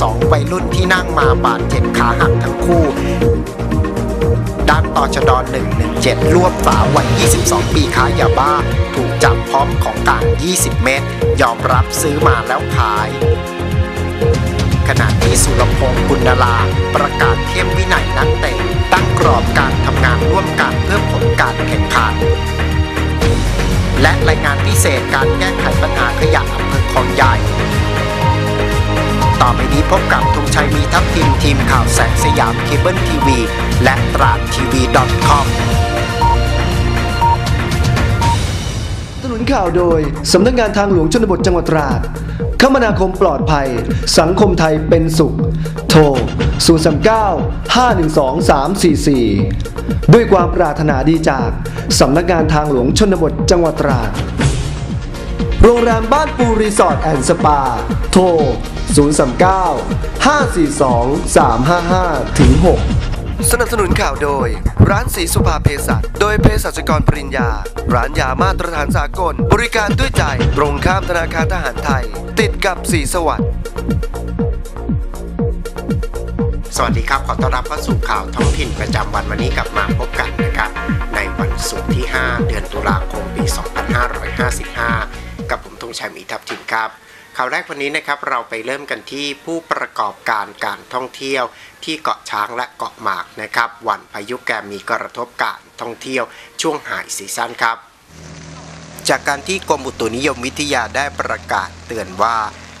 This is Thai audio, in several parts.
สองวัยรุ่นที่นั่งมาบาดเจ็บขาหักทั้งคู่ ด้านต่อชด117 รวบสาววัย 22 ปีค้ายาบ้า ถูกจับพร้อมของกลาง 20 เม็ดยอมรับซื้อมาแล้วขายขณะที่สุรพงศ์บุญนราประกาศเข้มวินัยนักเตะตั้งกรอบการทำงานร่วมกันเพื่อผลการแข่งขัน และรายงานพิเศษการแก้ไขปัญหาขยะอำเภอคลองใหญ่ ต่อไปนี้พบกับธงชัยมีทัพทิมทีมข่าวแสงสยามเคเบิลทีวี และตราดทีวี .com สนุนข่าวโดย สำนักงานทางหลวงชนบทจังหวัดตราด คมนาคมปลอดภัย สังคมไทยเป็นสุข โทร 039 512 344 ด้วยความปรารถนาดีจาก สำนักงานทางหลวงชนบทจังหวัดตราด โรงแรมบ้านปูรีสอร์ทแอนด์สปา โทร 039 542 355ถึง6สนับสนุนข่าวโดย ร้านสีสุภาเภสัชโดยเภสัชกรปริญญา ร้านยามาตรฐานสากล บริการด้วยใจ ตรงข้ามธนาคารทหารไทย ติดกับสีสวัสดิ์สวัสดีครับ ขอต้อนรับเข้าสู่ข่าวท้องถิ่นประจำวันวันนี้กลับมาพบกันนะครับ ในวันศุกร์ที่ 5 เดือนตุลาคมปี 2555 งชัยมีทัพทิมครับข่าวแรกวันนี้นะครับเราไปเริ่มกันที่ผู้ประกอบการการท่องเที่ยวที่เกาะช้างและเกาะหมากนะครับวันพายุแกมมีกระทบการท่องเที่ยวช่วงหายซีซั่นครับ จากการที่กรมอุตุนิยมวิทยาได้ประกาศเตือนว่า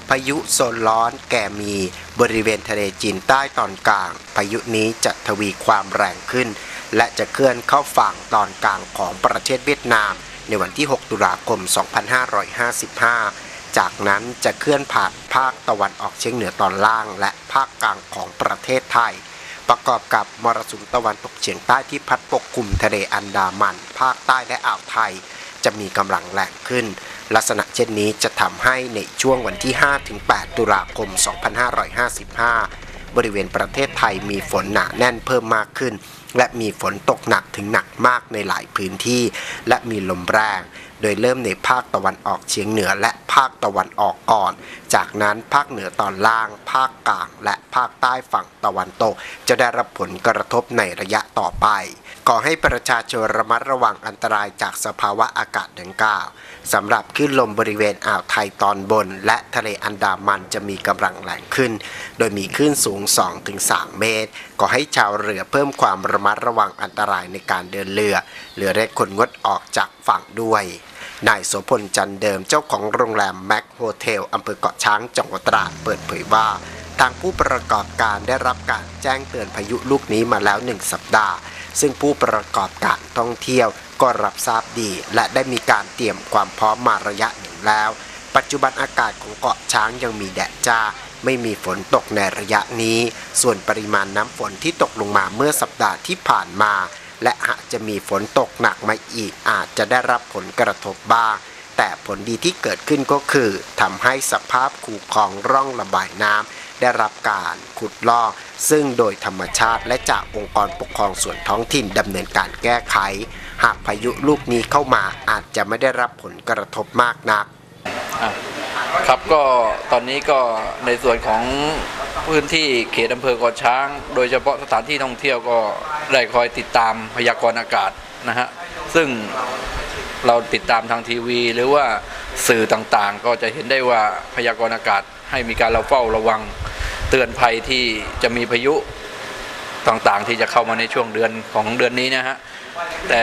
พายุโซนร้อนแกมีบริเวณทะเลจีนใต้ตอนกลาง พายุนี้จะทวีความแรงขึ้น และจะเคลื่อนเข้าฝั่งตอนกลางของประเทศเวียดนาม ในวันที่ 6 ตุลาคม 2555 จากนั้นจะเคลื่อนผ่านภาคตะวันออกเฉียงเหนือตอนล่าง และภาคกลางของประเทศไทย ประกอบกับมรสุมตะวันตกเฉียงใต้ที่พัดปกคลุมทะเลอันดามัน ภาคใต้และอ่าวไทย จะมีกำลังแรงขึ้น ลักษณะเช่นนี้จะทำให้ในช่วงวันที่ 5-8 ตุลาคม 2555 บริเวณประเทศไทยมีฝนหนาแน่นเพิ่มมากขึ้น และมีฝนตกหนักถึงหนักมากในหลายพื้นที่ และมีลมแรง โดยเริ่มในภาคตะวันออกเฉียงเหนือและภาคตะวันออกก่อน จากนั้นภาคเหนือตอนล่าง ภาคกลาง และภาคใต้ฝั่งตะวันตก จะได้รับผลกระทบในระยะต่อไป ขอให้ประชาชนระมัดระวังอันตรายจากสภาวะอากาศดังกล่าว สำหรับคลื่นลมบริเวณอ่าวไทยตอนบน และทะเลอันดามันจะมีกำลังแรงขึ้น โดยมีคลื่นสูง 2-3 เมตรขอให้ชาวเรือเพิ่มความระมัดระวังอันตรายในการเดินเรือ เรือเล็กคนงดออกจากฝั่งด้วยนายโสพลจันเดิมเจ้าของโรงแรมแม็กโฮเทลอำเภอเกาะช้างจังหวัดตราดเปิดเผยว่า ทางผู้ประกอบการได้รับการแจ้งเตือนพายุลูกนี้มาแล้วหนึ่งสัปดาห์ ซึ่งผู้ประกอบการท่องเที่ยว ก็รับทราบดี และได้มีการเตรียมความพร้อมมาระยะหนึ่งแล้ว ปัจจุบันอากาศของเกาะช้างยังมีแดดจ้า ไม่มีฝนตกในระยะนี้ ส่วนปริมาณน้ำฝนที่ตกลงมาเมื่อสัปดาห์ที่ผ่านมา และหากจะมีฝนตกหนักมาอีกอาจจะได้รับผลกระทบบ้าง แต่ผลดีที่เกิดขึ้นก็คือทำให้สภาพคูคลองร่องระบายน้ำได้รับการขุดลอกซึ่งโดยธรรมชาติและจากองค์กรปกครองส่วนท้องถิ่นดำเนินการแก้ไข หากพายุลูกนี้เข้ามาอาจจะไม่ได้รับผลกระทบมากนัก ครับก็ตอนนี้ก็ในส่วนของพื้นที่เขตอำเภอกาะช้าง โดยเฉพาะสถานที่ท่องเที่ยวก็ได้คอยติดตามพยากรณ์อากาศนะฮะซึ่งเราติดตามทางทีวี หรือว่าสื่อต่างๆ ก็จะเห็นได้ว่าพยากรณ์อากาศให้มีการเราเฝ้าระวังเตือนภัยที่จะมีพายุต่างๆ ที่จะเข้ามาในช่วงเดือนของเดือนนี้นะฮะ แต่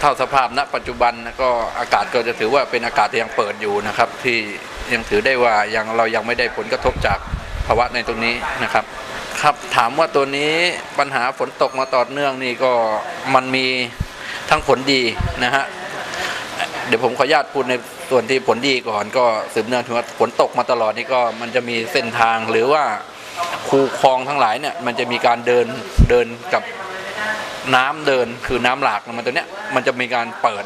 เท่าสภาพณปัจจุบันก็อากาศก็จะถือว่าเป็นอากาศที่ยังเปิดอยู่นะครับ ที่ยังถือได้ว่ายังเรายังไม่ได้ผลกระทบจากภาวะในตรงนี้นะครับ ครับถามว่าตัวนี้ปัญหาฝนตกมาต่อเนื่องนี่ก็มันมีทั้งผลดีนะฮะเดี๋ยวผมขออนุญาตพูดในส่วนที่ผลดีก่อนก็สืบเนื่องถึงว่าฝนตกมาตลอดนี่ก็มันจะมีเส้นทางหรือว่าคูคลองทั้งหลายเนี่ยมันจะมีการเดินเดินกับ น้ำเดินคือน้ำหลากมันตัวเนี้ยมันจะมีการเปิด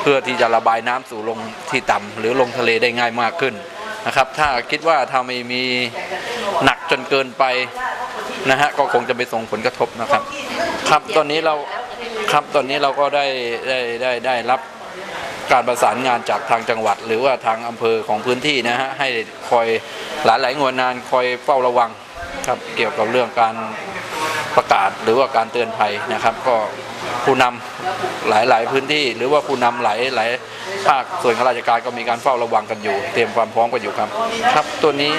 เพื่อที่จะระบายน้ำสู่ลงที่ต่ำหรือลงทะเลได้ง่ายมากขึ้นนะครับ ถ้าคิดว่าถ้าไม่มีหนักจนเกินไปนะฮะก็คงจะไปส่งผลกระทบนะครับ ครับตอนนี้เราครับตอนนี้เราก็ได้ได้ได้ได้รับการประสานงานจากทางจังหวัด หรือว่าทางอำเภอของพื้นที่นะฮะให้คอยหลายหลายๆหน่วยงานคอยเฝ้าระวังครับเกี่ยวกับเรื่องการ ประกาศหรือว่าการเตือนภัยนะครับ ก็ผู้นำหลาย ๆ พื้นที่ หรือว่าผู้นำหลายหลายภาคส่วนข้าราชการก็มีการเฝ้าระวังกันอยู่ เตรียมความพร้อมกันอยู่ครับ ครับ ตัวนี้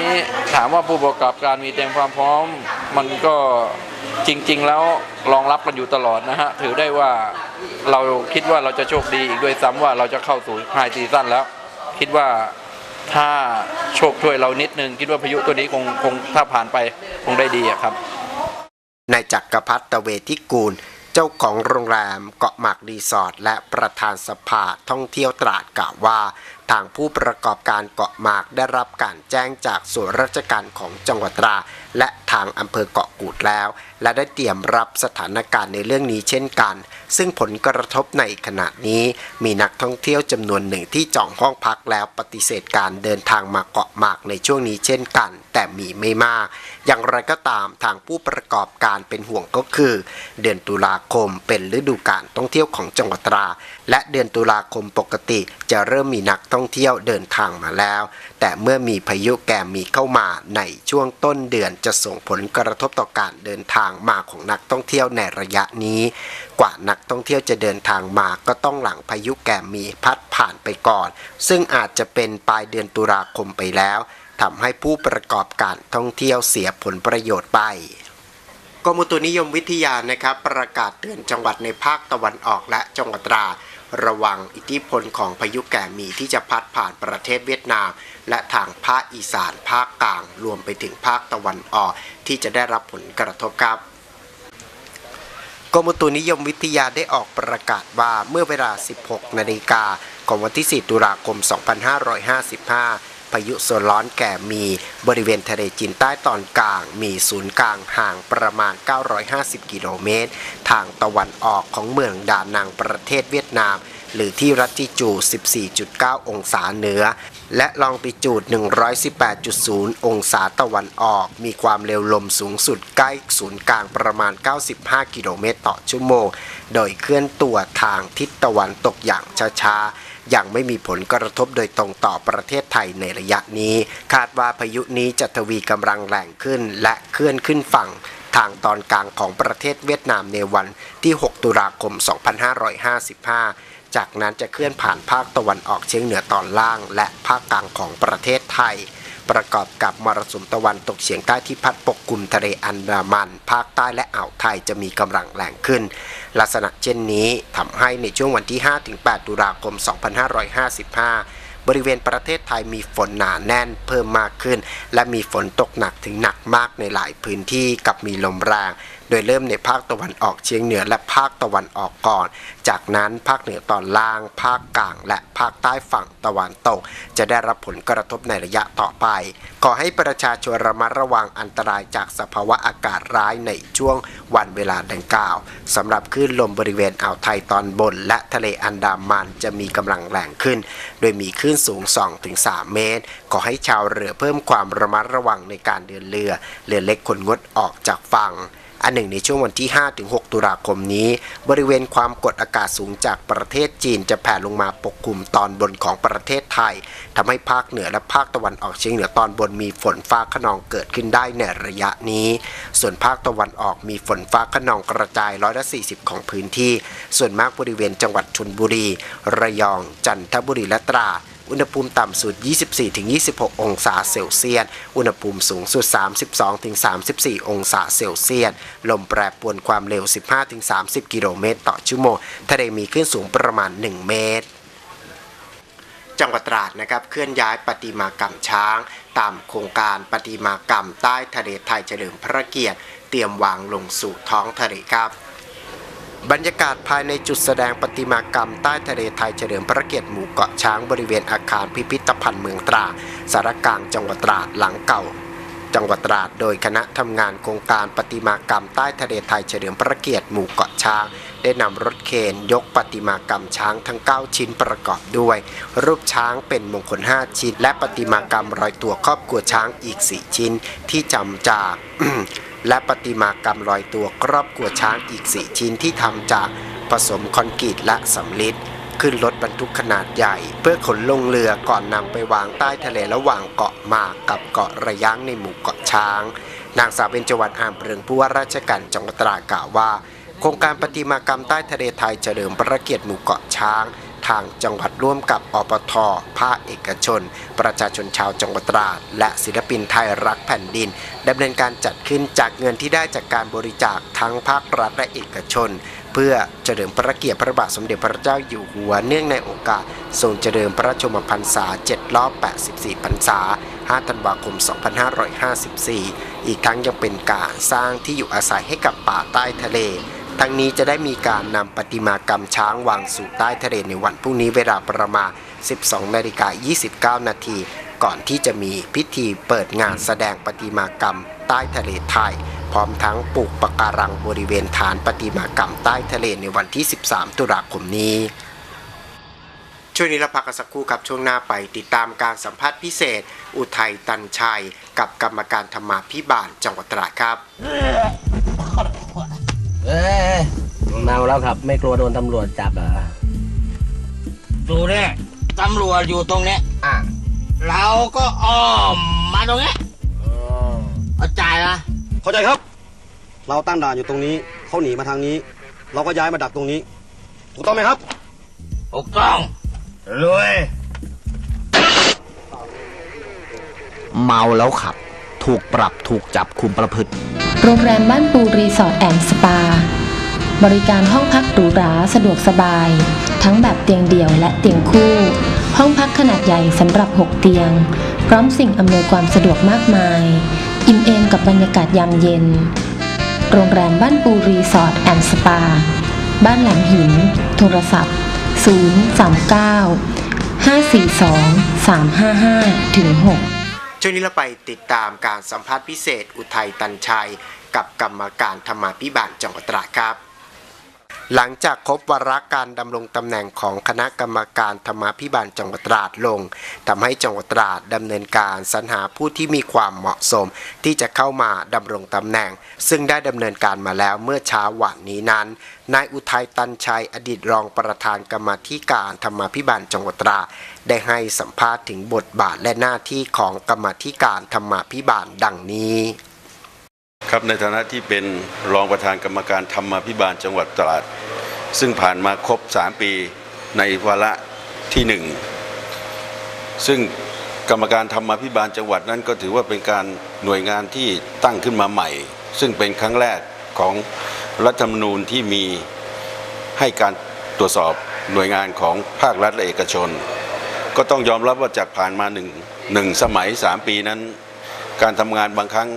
ถามว่าผู้ประกอบการมีเตรียมความพร้อม มันก็จริง ๆ แล้วรองรับกันอยู่ตลอดนะฮะถือได้ว่าเราคิดว่าเราจะโชคดีอีกด้วยซ้ำว่าเราจะเข้าสู่ไฮซีซั่นแล้ว คิดว่าถ้าโชคช่วยเรานิดนึง คิดว่าพายุตัวนี้คงคงถ้าผ่านไปคงได้ดีอะครับ นายจักรพัฒน์ตะเวทิกูล เจ้าของโรงแรมเกาะหมากรีสอร์ทและประธานสภาท่องเที่ยวตราดกล่าวว่า ทางผู้ประกอบการเกาะหมากได้รับการแจ้งจากส่วนราชการของจังหวัดตรา และทางอำเภอเกาะกูดแล้ว และได้เตรียมรับสถานการณ์ในเรื่องนี้เช่นกัน ซึ่งผลกระทบในขณะนี้มีนักท่องเที่ยวจำนวนหนึ่งที่จองห้องพักแล้วปฏิเสธการเดินทางมาเกาะหมากในช่วงนี้เช่นกัน แต่มีไม่มาก อย่างไรก็ตามทางผู้ประกอบการเป็นห่วงก็คือ เดือนตุลาคมเป็นฤดูการท่องเที่ยวของจังหวัดตรา และเดือนตุลาคมปกติจะเริ่มมีนักท่องเที่ยวเดินทางมาแล้ว แต่เมื่อมีพายุแกมมีเข้ามาในช่วงต้นเดือนจะส่งผลกระทบต่อการเดินทางมาของนักท่องเที่ยวในระยะนี้ กว่านักท่องเที่ยวจะเดินทางมาก็ต้องหลังพายุแกมมีพัดผ่านไปก่อน ซึ่งอาจจะเป็นปลายเดือนตุลาคมไปแล้วทำให้ผู้ประกอบการท่องเที่ยวเสียผลประโยชน์ไปกรมอุตุนิยมวิทยานะครับประกาศเตือนจังหวัดในภาคตะวันออกและจังหวัดตราด ระวังอิทธิพลของพายุแก่มีที่จะพัดผ่านประเทศเวียดนาม และทางภาคอีสานภาคกลาง รวมไปถึงภาคตะวันออก ที่จะได้รับผลกระทบครับกรมอุตุนิยมวิทยาได้ออกประกาศว่าเมื่อเวลา 16 นาฬิกาของวันที่ 4 ตุลาคม 2555 พายุโซนร้อนแก่มีบริเวณทะเลจีนใต้ตอนกลาง มีศูนย์กลางห่างประมาณ 950 กิโลเมตร ทางตะวันออกของเมืองดานังประเทศเวียดนาม หรือที่รัตติจู 14.9 องศาเหนือ และลองติจูด 118.0 องศาตะวันออก มีความเร็วลมสูงสุดใกล้ศูนย์กลางประมาณ 95 กิโลเมตรต่อชั่วโมง โดยเคลื่อนตัวทางทิศตะวันตกอย่างช้าๆ ยังไม่มีผลกระทบโดยตรงต่อประเทศไทยในระยะนี้ คาดว่าพายุนี้จะทวีกำลังแรงขึ้นและเคลื่อนขึ้นฝั่งทางตอนกลางของประเทศเวียดนามในวันที่ 6 ตุลาคม 2555 จากนั้นจะเคลื่อนผ่านภาคตะวันออกเฉียงเหนือตอนล่าง และภาคกลางของประเทศไทย ประกอบกับมรสุมตะวันตกเฉียงใต้ที่พัดปกคลุมทะเลอันดามัน ภาคใต้และอ่าวไทยจะมีกำลังแรงขึ้น ลักษณะเช่นนี้ทำให้ในช่วงวันที่ 5-8 ตุลาคม 2555 บริเวณประเทศไทยมีฝนหนาแน่นเพิ่มมากขึ้น และมีฝนตกหนักถึงหนักมากในหลายพื้นที่กับมีลมแรง โดยเริ่มในภาคตะวันออกเฉียงเหนือและภาคตะวันออกก่อน จากนั้นภาคเหนือตอนล่าง ภาคกลาง และภาคใต้ฝั่งตะวันตก จะได้รับผลกระทบในระยะต่อไป ขอให้ประชาชนระมัดระวังอันตรายจากสภาวะอากาศร้ายในช่วงวันเวลาดังกล่าวสำหรับคลื่นลมบริเวณอ่าวไทยตอนบน และทะเลอันดามันจะมีกำลังแรงขึ้น โดยมีคลื่นสูง 2-3 เมตร ขอให้ชาวเรือเพิ่มความระมัดระวังในการเดินเรือ เรือเล็กควรงดออกจากฝั่ง อันหนึ่งในช่วงวันที่ 5-6 ตุลาคมนี้ บริเวณความกดอากาศสูงจากประเทศจีนจะแผ่ลงมาปกคลุมตอนบนของประเทศไทยทำให้ภาคเหนือและภาคตะวันออกเฉียงเหนือตอนบนมีฝนฟ้าขนองเกิดขึ้นได้ในระยะนี้ ส่วนภาคตะวันออกมีฝนฟ้าขนองกระจายร้อยละ40 ของพื้นที่ ส่วนมากบริเวณจังหวัดชลบุรี ระยอง จันทบุรีและตราด อุณหภูมิต่ำสุด 24-26 องศาเซลเซียส อุณหภูมิสูงสุด 32-34 องศาเซลเซียส ลมแปรปรวนความเร็ว 15-30 กิโลเมตรต่อชั่วโมง ทะเลมีคลื่นสูงประมาณ 1 เมตรจังหวัดตราดนะครับเคลื่อนย้ายประติมากรรมช้าง ตามโครงการประติมากรรมใต้ทะเลไทยเฉลิมพระเกียรติ เตรียมวางลงสู่ท้องทะเลครับ บรรยากาศภายในจุดแสดงประติมากรรมใต้ทะเลไทยเฉลิมพระเกียรติหมู่เกาะช้างบริเวณอาคารพิพิธภัณฑ์เมืองตราสารกลางจังหวัดตราดหลังเก่า จังหวัดตราดโดยคณะทำงานโครงการประติมากรรมใต้ทะเลไทยเฉลิมพระเกียรติหมู่เกาะช้าง ได้นำรถเคนยกประติมากรรมช้างทั้ง 9 ชิ้นประกอบด้วย รูปช้างเป็นมงคล 5 ชิ้น และประติมากรรมรอยตัวครอบครัวช้างอีก 4 ชิ้นที่จำจาก และประติมากรรมลอยตัวครอบครัวช้างอีก4ชิ้นที่ทำจากผสมคอนกรีตและสำลิดขึ้นรถบรรทุกขนาดใหญ่ เพื่อขนลงเรือก่อนนำไปวางใต้ทะเลระหว่างเกาะหมากกับเกาะระยางในหมู่เกาะช้าง นางสาวเบญจวรรณอามเปรืองผู้ว่าราชการจังหวัดตรากล่าวว่า โครงการปฏิมากรรมใต้ทะเลไทยเฉลิมพระเกียรติหมู่เกาะช้าง ทางจังหวัดร่วมกับอปทภาคเอกชน ประชาชนชาวจังหวัดตราด และศิลปินไทยรักแผ่นดินดำเนินการจัดขึ้นจากเงินที่ได้จากการบริจาคทั้งภาครัฐและเอกชน เพื่อเฉลิมพระเกียรติพระบาทสมเด็จพระเจ้าอยู่หัวเนื่องในโอกาสทรงเจริญพระชมพรรษา7รอบ 84 พรรษา 5 ธันวาคม 2554 อีกทั้งยังเป็นการสร้างที่อยู่อาศัยให้กับป่าใต้ทะเล ทั้งนี้จะได้มีการนำประติมากรรมช้างวางสู่ใต้ทะเลในวันพรุ่งนี้เวลาประมาณ 12นาฬิกา29 นาที ก่อนที่จะมีพิธีเปิดงานแสดงประติมากรรมใต้ทะเลไทย พร้อมทั้งปลูกปะการังบริเวณฐานประติมากรรมใต้ทะเลในวันที่ 13 ตุลาคมนี้ช่วงนี้เราพักกันสักครู่ครับช่วงหน้าไปติดตามการสัมภาษณ์พิเศษ อุทัยตันชัย กับกรรมการธรรมาพิบาลจังหวัดตราดครับ เอ้ยเมาแล้วครับ ไม่กลัวโดนตำรวจจับเหรอดูเนี่ยตำรวจอยู่ตรงเนี้ยอะเราก็อ้อมมาตรงเนี้ยเข้าใจนะเข้าใจครับ เราตั้งด่านอยู่ตรงนี้เขาหนีมาทางนี้ เราก็ย้ายมาดักตรงนี้ ถูกต้องไหมครับถูกต้องรวยเมาแล้วขับ ถูกปรับถูกจับคุมประพฤติ โรงแรมบ้านปูรีสอร์ทแอนด์สปา บริการห้องพักหรูหราสะดวกสบาย ทั้งแบบเตียงเดี่ยวและเตียงคู่ ห้องพักขนาดใหญ่สำหรับ 6 เตียง พร้อมสิ่งอำนวยความสะดวกมากมาย อิ่มเอมกับบรรยากาศยามเย็น โรงแรมบ้านปูรีสอร์ทแอนด์สปา บ้านแหลมหิน โทรศัพท์ 039 542 355ถึง6 ช่วงนี้เราไปติดตามการสัมภาษณ์พิเศษอุทัยตันชัย กับกรรมการธรรมาภิบาลจังหวัดตราดครับ หลังจากครบวาระการดำรงตำแหน่งของคณะกรรมการธรรมาพิบาลจังหวัดตราดลงทำให้จังหวัดตราดดำเนินการสรรหาผู้ที่มีความเหมาะสม ที่จะเข้ามาดำรงตำแหน่ง ซึ่งได้ดำเนินการมาแล้วเมื่อเช้าวันนี้นั้นนายอุทัยตันชัยอดีตรองประธานกรรมธิการธรรมาพิบาลจังหวัดตราดได้ให้สัมภาษณ์ถึงบทบาทและหน้าที่ของกรรมธิการธรรมาพิบาลดังนี้ครับในฐานะที่เป็นรองประธานกรรมการธรรมาภิบาลจังหวัดตราด ซึ่งผ่านมาครบ 3 ปีในวาระที่ 1 ซึ่งกรรมการธรรมาภิบาลจังหวัดนั้นก็ถือว่าเป็นการหน่วยงานที่ตั้งขึ้นมาใหม่ ซึ่งเป็นครั้งแรกของรัฐธรรมนูญที่มีให้การตรวจสอบหน่วยงานของภาครัฐและเอกชน ก็ต้องยอมรับว่าจากผ่านมาหนึ่งหนึ่งสมัย 3 ปีนั้น การทำงานบางครั้ง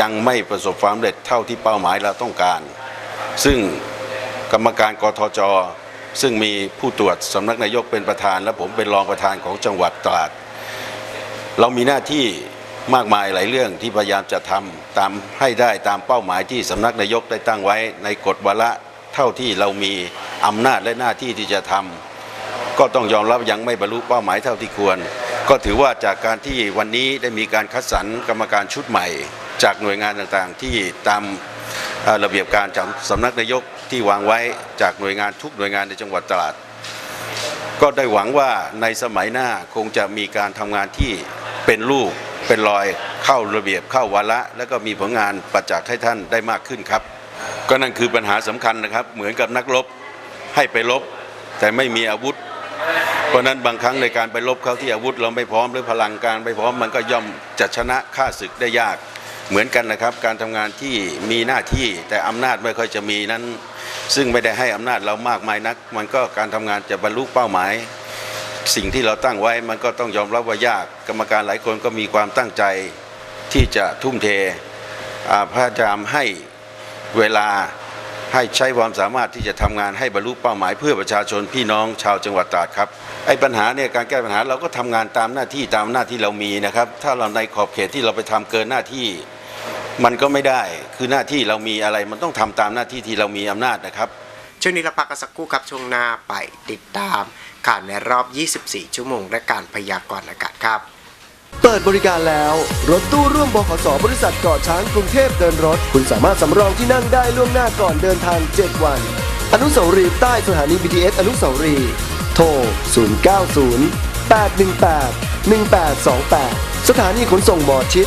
ยังไม่ประสบความสำเร็จเท่าที่เป้าหมายเราต้องการ ซึ่ง กรรมการกทจ ซึ่งมีผู้ตรวจสำนักนายกเป็นประธาน และผมเป็นรองประธานของจังหวัดตราด เรามีหน้าที่มากมายหลายเรื่องที่พยายามจะทำตามให้ได้ตามเป้าหมายที่สำนักนายกได้ตั้งไว้ในกฎวาระเท่าที่เรามีอำนาจและหน้าที่ที่จะทำก็ต้องยอมรับยังไม่บรรลุเป้าหมายเท่าที่ควร ก็ถือว่าจากการที่วันนี้ได้มีการคัดสรรกรรมการชุดใหม่ จากหน่วยงานต่างๆ ที่ตามระเบียบการจากสำนักนายก ที่วางไว้จากหน่วยงานทุกหน่วยงานในจังหวัดตราดก็ได้หวังว่าในสมัยหน้าคงจะมีการทำงานที่เป็นรูปเป็นรอยเข้าระเบียบเข้าวาระ แล้วก็มีผลงานประจักษ์ให้ท่านได้มากขึ้นครับ ก็นั่นคือปัญหาสำคัญนะครับ เหมือนกับนักรบให้ไปรบ แต่ไม่มีอาวุธ เพราะนั้นบางครั้งในการไปรบเขาที่อาวุธเราไม่พร้อมหรือพลังการไม่พร้อมมันก็ย่อมจะชนะฆ่าศึกได้ยาก เหมือนกันนะครับ การทำงานที่มีหน้าที่แต่อำนาจไม่ค่อยจะมีนั้น ซึ่งไม่ได้ให้อำนาจเรามากมายนัก มันก็การทำงานจะบรรลุเป้าหมาย สิ่งที่เราตั้งไว้มันก็ต้องยอมรับว่ายากกรรมการหลายคนก็มีความตั้งใจที่จะทุ่มเทพยายามให้เวลาให้ใช้ความสามารถที่จะทำงานให้บรรลุเป้าหมายเพื่อประชาชนพี่น้องชาวจังหวัดตราดครับไอ้ปัญหาเนี่ยการแก้ปัญหาเราก็ทำงานตามหน้าที่ตามหน้าที่เรามีนะครับ ถ้าเราในขอบเขตที่เราไปทำเกินหน้าที่ มันก็ไม่ได้คือหน้าที่เรามีอะไรมันต้องทำตามหน้าที่ที่เรามีอำนาจนะครับ ช่วงนี้เราพักกันสักครู่ครับช่วงหน้าไปติดตามข่าวในรอบ 24 ชั่วโมง และการพยากรณ์อากาศครับ เปิดบริการแล้ว รถตู้ร่วมบขสบริษัทเกาะช้างกรุงเทพเดินรถ คุณสามารถสำรองที่นั่งได้ล่วงหน้าก่อนเดินทาง 7 วัน อนุสาวรีย์ใต้สถานี BTS อนุสาวรีย์โทร 090 818 1828 สถานีขนส่งหมอชิด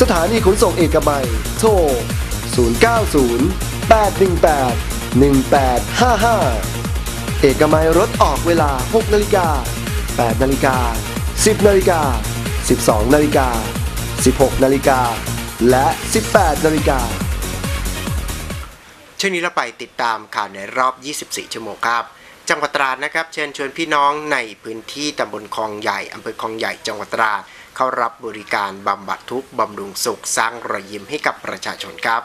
สถานีขนส่งเอกมัย โทร 090 818 1855 เอกมัยรถออกเวลา 6 นาฬิกา 8 นาฬิกา 10 นาฬิกา 12 นาฬิกา 16 นาฬิกา และ 18 นาฬิกาช่วงนี้เราไปติดตามข่าวในรอบ 24 ชั่วโมงครับ จังหวัดตราดนะครับ เชิญชวนพี่น้องในพื้นที่ตำบลคลองใหญ่อำเภอคลองใหญ่จังหวัดตราด เข้ารับบริการบำบัดทุกข์บำรุงสุขสร้างรอยยิ้มให้กับประชาชนครับ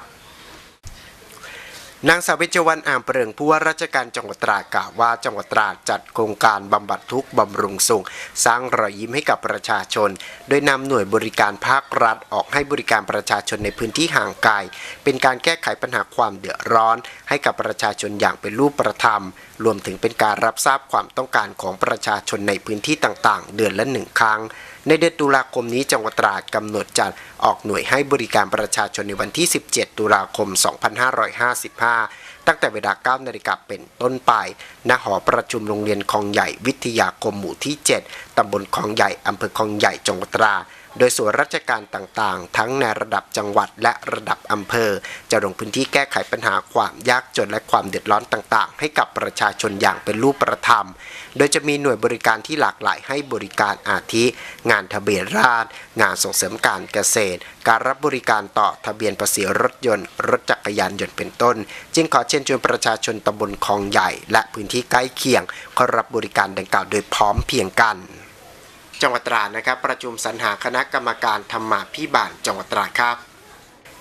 นางสาวเบญจวรรณอ่างเปริงผู้ว่าราชการจังหวัดตราดกล่าวว่าจังหวัดตราดจัดโครงการบำบัดทุกข์บำรุงสุข สร้างรอยยิ้มให้กับประชาชน โดยนำหน่วยบริการภาครัฐออกให้บริการประชาชนในพื้นที่ห่างไกล เป็นการแก้ไขปัญหาความเดือดร้อน ให้กับประชาชนอย่างเป็นรูปประธรรม รวมถึงเป็นการรับทราบความต้องการของประชาชนในพื้นที่ต่างๆ เดือนละหนึ่งครั้ง ในเดือนตุลาคมนี้จังหวัดตราดกำหนดจัดออกหน่วยให้บริการประชาชนในวันที่ 17 ตุลาคม 2555 ตั้งแต่เวลา 9 นาฬิกาเป็นต้นไป ณ หอประชุมโรงเรียนคลองใหญ่วิทยาคมหมู่ที่ 7 ตำบลคลองใหญ่ อำเภอคลองใหญ่ จังหวัดตราดโดยส่วนราชการต่างๆ ทั้งในระดับจังหวัดและระดับอำเภอ จะลงพื้นที่แก้ไขปัญหาความยากจนและความเดือดร้อนต่างๆ ให้กับประชาชนอย่างเป็นรูปธรรม โดยจะมีหน่วยบริการที่หลากหลายให้บริการอาทิ งานทะเบียนราษฎรงานส่งเสริมการเกษตร การรับบริการต่อทะเบียนภาษีรถยนต์ รถจักรยานยนต์เป็นต้น จึงขอเชิญชวนประชาชนตำบลคลองใหญ่ และพื้นที่ใกล้เคียงเข้ารับบริการดังกล่าวโดยพร้อมเพียงกันจังหวัดตราดนะครับ ประชุมสรรหาคณะกรรมการธรรมาพิบาลจังหวัดตราดครับ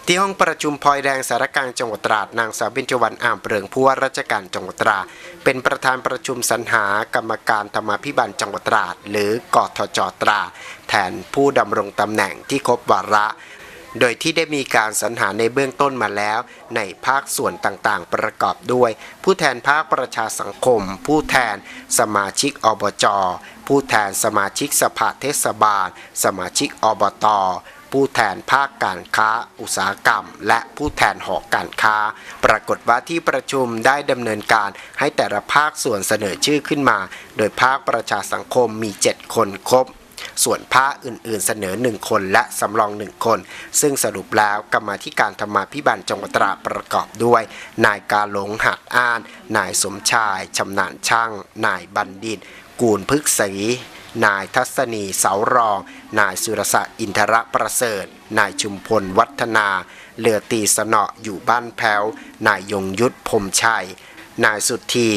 ที่ห้องประชุมพลอยแดงสารกลางจังหวัดตราดนางสาวเบญจวรรณอ่างเปริงผู้ว่าราชการจังหวัดตราดเป็นประธานประชุมสรรหากรรมการธรรมาภิบาลจังหวัดตราด หรือกทจตราดแทนผู้ดำรงตำแหน่งที่ครบวาระ โดยที่ได้มีการสรรหาในเบื้องต้นมาแล้ว ในภาคส่วนต่างๆ ประกอบด้วย ผู้แทนภาคประชาสังคม ผู้แทนสมาชิกอบจผู้แทนสมาชิกสภาเทศบาล สมาชิกอบต ผู้แทนภาคการค้า อุตสาหกรรม และผู้แทนหอการค้า ปรากฏว่าที่ประชุมได้ดำเนินการให้แต่ละภาคส่วนเสนอชื่อขึ้นมา โดยภาคประชาสังคมมี 7 คนครบส่วนภาคอื่นๆ เสนอ 1 คนและสำรอง 1 คน ซึ่งสรุปแล้วกรรมาธิการธรรมาภิบาลจังหวัดตราประกอบด้วย นายกาหลงหัดอ้าน นายสมชายชำนาญช่าง นายบัณฑิต กูลพฤกษี นายทัศนีเสารอง นายสุรศักดิ์อินทรประเสริฐ นายชุมพลวัฒนา เลือตีสนออยู่บ้านแพ้ว นายยงยุทธพรมชัย นายสุธี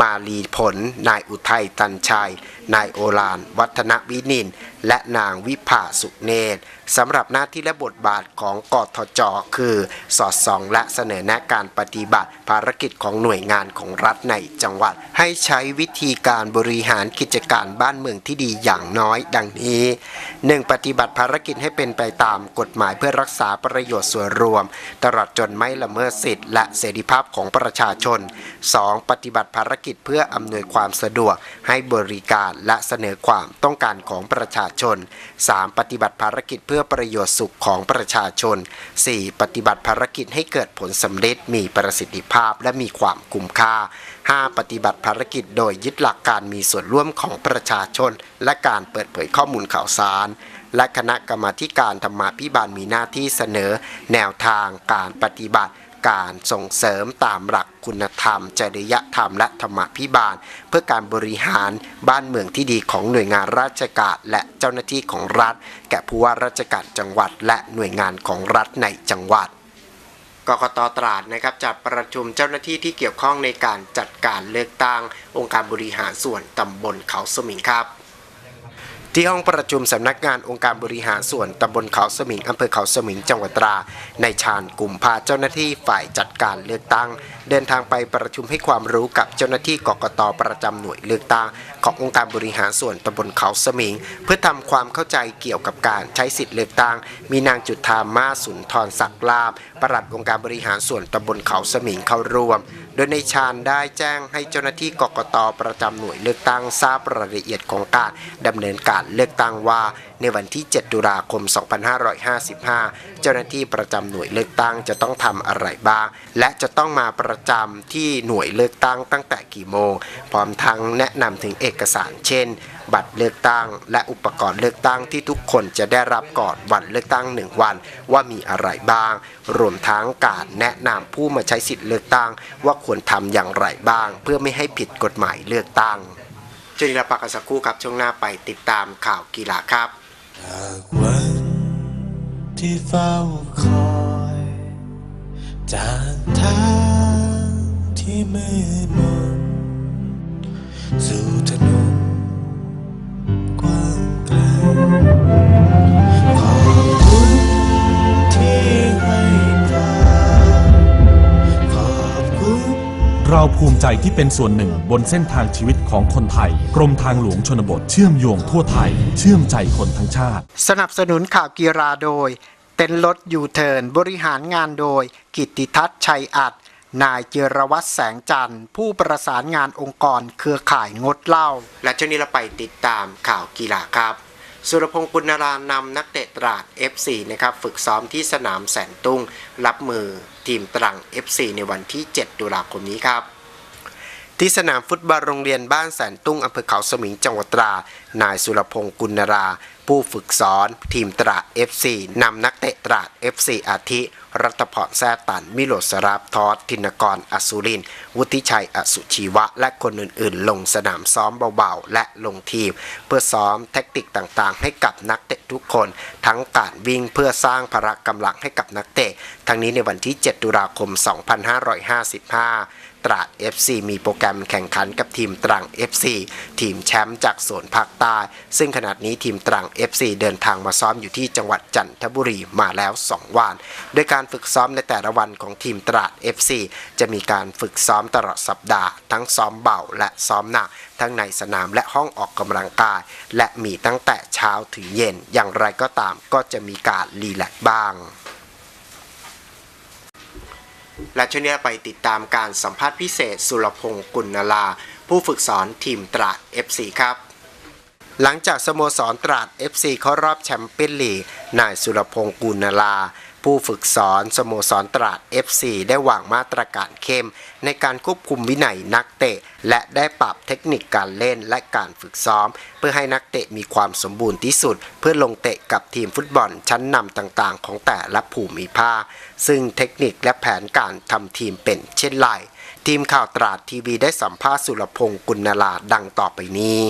มาลีผล นายอุทัยตันชัย นายโอลาน วัฒนวินิน และนางวิภาสุเนตรสำหรับหน้าที่และบทบาทของกทจคือ สอดส่องและเสนอแนะการปฏิบัติภารกิจของหน่วยงานของรัฐในจังหวัด ให้ใช้วิธีการบริหารกิจการบ้านเมืองที่ดีอย่างน้อยดังนี้ 1. ปฏิบัติภารกิจให้เป็นไปตามกฎหมายเพื่อรักษาประโยชน์ส่วนรวม ตลอดจนไม่ละเมิดสิทธิและเสรีภาพของประชาชน 2. ปฏิบัติภารกิจเพื่ออำนวยความสะดวกให้บริการและเสนอความต้องการของประชาชน 3. ปฏิบัติภารกิจเพื่อประโยชน์สุขของประชาชน 4. ปฏิบัติภารกิจให้เกิดผลสำเร็จมีประสิทธิภาพและมีความคุ้มค่า 5. ปฏิบัติภารกิจโดยยึดหลักการมีส่วนร่วมของประชาชน และการเปิดเผยข้อมูลข่าวสาร และคณะกรรมาการธรรมาภิบาลมีหน้าที่เสนอ แนวทางการปฏิบัติ การส่งเสริมตามหลักคุณธรรม จริยธรรมและธรรมาภิบาล เพื่อการบริหารบ้านเมืองที่ดีของหน่วยงานราชการและเจ้าหน้าที่ของรัฐ แก่ผู้ว่าราชการจังหวัด และหน่วยงานของรัฐในจังหวัดกกตตราดนะครับจัดประชุมเจ้าหน้าที่ที่เกี่ยวข้องในการจัดการเลือกตั้งองค์การบริหารส่วนตำบลเขาสมิงครับ ที่ห้องประชุมสำนักงานองค์การบริหารส่วนตำบลเขาสมิงอำเภอเขาสมิงจังหวัดตรา ในชาญกลุ่มพาเจ้าหน้าที่ฝ่ายจัดการเลือกตั้ง เดินทางไปประชุมให้ความรู้กับเจ้าหน้าที่กกตประจำหน่วยเลือกตั้ง ขององค์การบริหารส่วนตำบลเขาสมิง เพื่อทำความเข้าใจเกี่ยวกับการใช้สิทธิเลือกตั้ง มีนางจุธามาสุนทรศักดิ์ลาบปลัดองค์การบริหารส่วนตำบลเขาสมิงเข้าร่วม โดยในชาญได้แจ้งให้เจ้าหน้าที่กกตประจำหน่วยเลือกตั้งทราบรายละเอียดของการดำเนินการเลือกตั้งว่าในวันที่ 7 ตุลาคม 2555 เจ้าหน้าที่ประจำหน่วยเลือกตั้งจะต้องทำอะไรบ้าง และจะต้องมาประจำที่หน่วยเลือกตั้งตั้งแต่กี่โมง พร้อมทั้งแนะนำถึงเอกสารเช่น บัตรเลือกตั้ง และอุปกรณ์เลือกตั้งที่ทุกคนจะได้รับก่อนวันเลือกตั้งหนึ่งวันว่ามีอะไรบ้าง รวมทั้งการแนะนำผู้มาใช้สิทธิ์เลือกตั้ง ว่าควรทำอย่างไรบ้าง เพื่อไม่ให้ผิดกฎหมายเลือกตั้งจุลิลปักสักครู่ครับ ช่วงหน้าไปติดตามข่าวกีฬาครับ จากวันที่เฝ้าคอยจากทางที่มืดมนสู่ถนนกว้างไกล เราภูมิใจที่เป็นส่วนหนึ่งบนเส้นทางชีวิตของคนไทย กรมทางหลวงชนบทเชื่อมโยงทั่วไทย เชื่อมใจคนทั้งชาติ สนับสนุนข่าวกีฬาโดย เต็นท์รถยูเทิร์นบริหารงานโดย กิตติทัศน์ชัยอัดนายเจรวัตรแสงจันทร์ ผู้ประสานงานองค์กรเครือข่ายงดเหล้าและช่วงนี้เราไปติดตามข่าวกีฬาครับ สุรพงศ์ปุณรานำนักเตะตราด FC นะครับฝึกซ้อมที่สนามแสนตุ้ง รับมือทีมตรัง FC ในวันที่ 7 ตุลาคมนี้ครับที่สนามฟุตบอลโรงเรียนบ้านแสนตุ้งอำเภอเขาสมิงจังหวัดตรา นายสุรพงศ์กุณรา ผู้ฝึกสอน ทีมตราด FC นำนักเตะตราด FC อาทิ รัตพรแซตัน มิโลสราบทอสธินกร อสุริน วุฒิชัย อสุชีวะ และคนอื่นๆ ลงสนามซ้อมเบาๆ และลงทีม เพื่อซ้อมแทคติกต่างๆ ให้กับนักเตะทุกคน ทั้งการวิ่งเพื่อสร้างพละกำลังให้กับนักเตะ ทั้งนี้ในวันที่ 7 ตุลาคม 2555 ตราด FC มีโปรแกรมแข่งขันกับทีมตรัง FC ทีมแชมป์จากโซนภาคใต้ ซึ่งขณะนี้ทีมตรัง FC เดินทางมาซ้อมอยู่ที่จังหวัดจันทบุรีมาแล้ว 2 วัน โดยการฝึกซ้อมในแต่ละวันของทีมตราด FC จะมีการฝึกซ้อมตลอดสัปดาห์ ทั้งซ้อมเบาและซ้อมหนัก ทั้งในสนามและห้องออกกำลังกาย และมีตั้งแต่เช้าถึงเย็น อย่างไรก็ตามก็จะมีการรีแลกบ้าง และช่วงนี้ไปติดตามการสัมภาษณ์พิเศษ สุรพงศ์กุลนลา ผู้ฝึกสอนทีมตราด FC ครับ หลังจากสโมสรตราด FC เข้ารอบแชมเปี้ยนลีกนายสุรพงศ์กุลนลา ผู้ฝึกสอนสโมสรตราด FC ได้วางมาตรการเข้ม ในการควบคุมวินัยนักเตะ และได้ปรับเทคนิคการเล่นและการฝึกซ้อม เพื่อให้นักเตะมีความสมบูรณ์ที่สุด เพื่อลงเตะกับทีมฟุตบอลชั้นนำต่างๆ ของแต่ละภูมิภาค ซึ่งเทคนิคและแผนการทำทีมเป็นเช่นไรทีมข่าวตราดทีวีได้สัมภาษณ์สุรพงศ์กุลนลาดังต่อไปนี้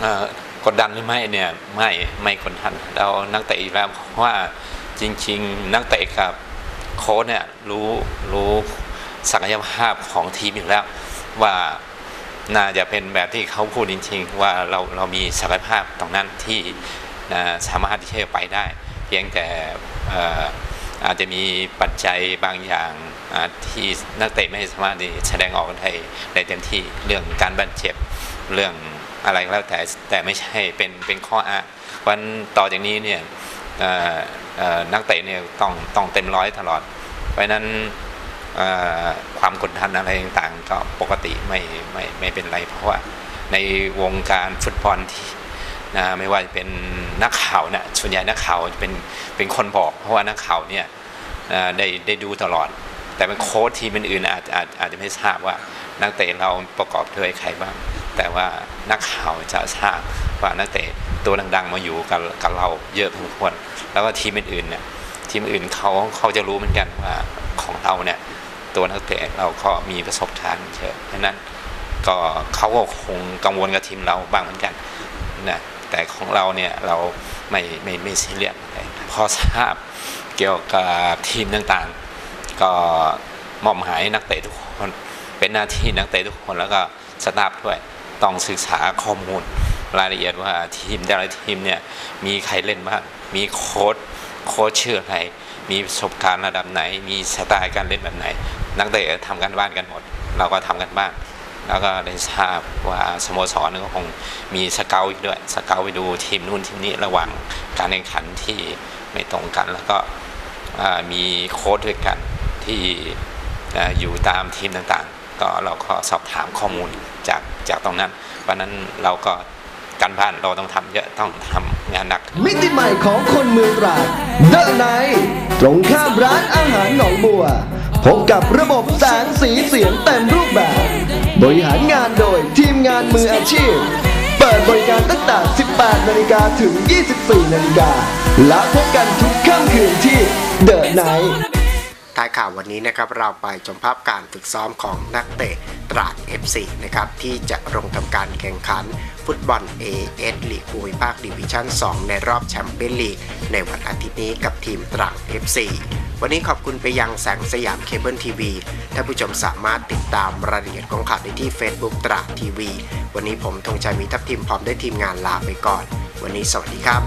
เอ่อกดดันหรือไม่เนี่ยไม่ไม่กดดันเรานักเตะอยู่แล้วเพราะว่า จริง ๆ นักเตะกับโค้ชเนี่ยรู้รู้ศักยภาพของทีมอยู่แล้ว ว่าน่าจะเป็นแบบที่เขาพูดจริง ๆ ว่าเราเรามีศักยภาพตรงนั้นที่สามารถที่จะไปได้ เพียงแต่อาจจะมีปัจจัยบางอย่างที่นักเตะไม่สามารถที่แสดงออกได้ได้เต็มที่เรื่องการบาดเจ็บเรื่องอะไรก็แล้วแต่แต่ไม่ใช่เป็นเป็นข้ออ้างวันต่อจากนี้เนี่ย นักเตะเนี่ยต้องต้องเต็มร้อยตลอด เพราะนั้นความกดดันอะไรต่างๆก็ปกติไม่ไม่ไม่เป็นไร เพราะว่าในวงการฟุตบอลที่นะไม่ว่าจะเป็นนักข่าวเนี่ยส่วนใหญ่นักข่าวจะเป็นเป็นคนบอก เพราะว่านักข่าวเนี่ยได้ได้ดูตลอด แต่เป็นโค้ชทีมอื่นอาจอาจอาจจะไม่ทราบว่านักเตะเราประกอบด้วยใครบ้าง แต่ว่า นักข่าวจะทราบว่านักเตะตัวดัง ๆ มาอยู่กับกับเราเยอะพอสมควรแล้วก็ทีมอื่นๆเนี่ยทีมอื่นเขาเขาจะรู้เหมือนกันว่าของเราเนี่ยตัวนักเตะเราก็มีประสบการณ์เยอะเพราะฉะนั้นก็เขาก็คงกังวลกับทีมเราบ้างเหมือนกันนะแต่ของเราเนี่ยเราไม่ไม่ไม่ซีเรียสพอทราบเกี่ยวกับทีมต่างๆ ก็มอบหมายนักเตะทุกคน เป็นหน้าที่นักเตะทุกคนแล้วก็สตาฟด้วย ต้องศึกษาข้อมูลรายละเอียดว่าทีมแต่ละทีมเนี่ยมีใครเล่นบ้าง มีโค้ชโค้ชชื่ออะไรมีประสบการณ์ระดับไหน มีสไตล์การเล่นแบบไหน นักเตะทำกันบ้านกันหมด เราก็ทำกันบ้าน แล้วก็ได้ทราบว่าสโมสรนึงก็คงมีสเกลอีกด้วยสเกลไปดูทีมนู่นทีมนี้ระหว่างการแข่งขันที่ไม่ตรงกันแล้วก็มีโค้ชด้วยกันที่อ่าอยู่ตามทีมต่างๆ ก็เราก็สอบถามข้อมูลจากจากตรงนั้นวันนั้นเราก็การบ้านเราต้องทำเยอะต้องทำงานหนัก มิติใหม่ของคนเมืองตราดเดอะไนตรงข้ามร้านอาหารหนองบัว พบกับระบบแสงสีเสียงเต็มรูปแบบ บริหารงานโดยทีมงานมืออาชีพ เปิดบริการตั้งแต่ 18 นาฬิกาถึง 24 นาฬิกาและพบกันทุกค่ำคืนที่เดอะไน ท้ายข่าววันนี้นะครับเราไปชมภาพการฝึกซ้อมของนักเตะตราด FC นะครับที่จะลงทำการแข่งขันฟุตบอล AS ลีกภูมิภาคดิวิชั่น 2 ในรอบแชมเปี้ยนลีก ในวันอาทิตย์นี้กับทีมตราด FC วันนี้ขอบคุณไปยังแสงสยามเคเบิลทีวีท่านผู้ชมสามารถติดตามรายละเอียดของข่าวได้ที่ Facebook ตราดทีวี วันนี้ผมธงชัยมีทัพทีมพร้อมด้วยทีมงานลาไปก่อน วันนี้สวัสดีครับ